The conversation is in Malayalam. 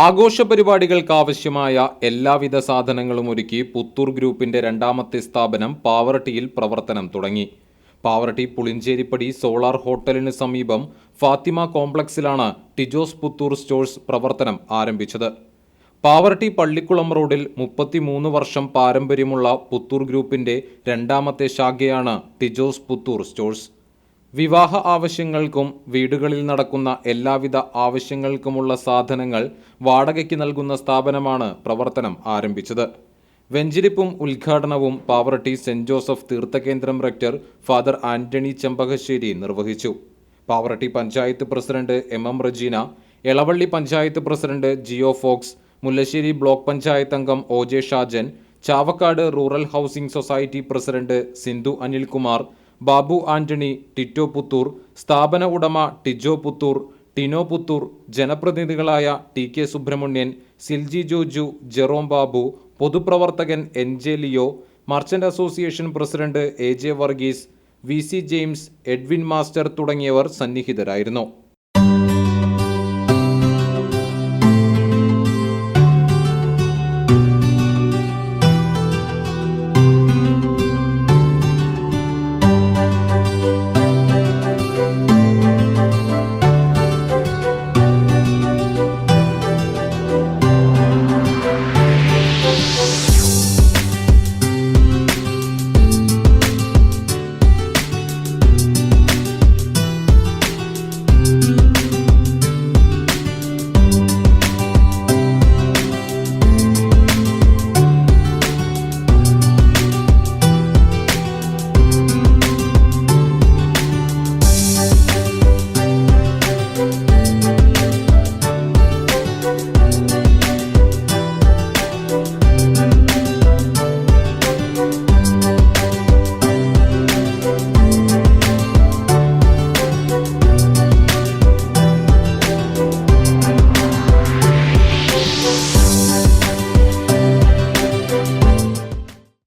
ആഘോഷ പരിപാടികൾക്ക് ആവശ്യമായ എല്ലാവിധ സാധനങ്ങളും ഒരുക്കി പുത്തൂർ ഗ്രൂപ്പിന്റെ രണ്ടാമത്തെ സ്ഥാപനം പാവറട്ടിയിൽ പ്രവർത്തനം തുടങ്ങി. പാവറട്ടി പുളിഞ്ചേരിപ്പടി സോളാർ ഹോട്ടലിന് സമീപം ഫാത്തിമ കോംപ്ലക്സിലാണ് ടിജോസ് പുത്തൂർ സ്റ്റോഴ്സ് പ്രവർത്തനം ആരംഭിച്ചത്. പാവറട്ടി പള്ളിക്കുളം റോഡിൽ മുപ്പത്തിമൂന്ന് വർഷം പാരമ്പര്യമുള്ള പുത്തൂർ ഗ്രൂപ്പിന്റെ രണ്ടാമത്തെ ശാഖയാണ് ടിജോസ് പുത്തൂർ സ്റ്റോഴ്സ്. വിവാഹ ആവശ്യങ്ങൾക്കും വീടുകളിൽ നടക്കുന്ന എല്ലാവിധ ആവശ്യങ്ങൾക്കുമുള്ള സാധനങ്ങൾ വാടകയ്ക്ക് നൽകുന്ന സ്ഥാപനമാണ് പ്രവർത്തനം ആരംഭിച്ചത്. വെഞ്ചിരിപ്പും ഉദ്ഘാടനവും പാവറട്ടി സെന്റ് ജോസഫ് തീർത്ഥകേന്ദ്രം റെക്ടർ ഫാദർ ആന്റണി ചെമ്പകശ്ശേരി നിർവഹിച്ചു. Pavaratty panchayat president M M Rejeena Elavally panchayat president Jio Fox Mullassery block panchayat അംഗം O J Shajan Chavakkad rural housing society president Sindhu Anilkumar Babu Antony Tito Puthur സ്ഥാപന ഉടമ Tijo Puthur Tino Puthur ജനപ്രതിനിധികളായ T K Subramanian Silji Joju Jerome Babu പൊതുപ്രവർത്തകൻ N J Leo merchant association president A J Varghese V C James Edwin master തുടങ്ങിയവർ സന്നിഹിതരായിരുന്നു.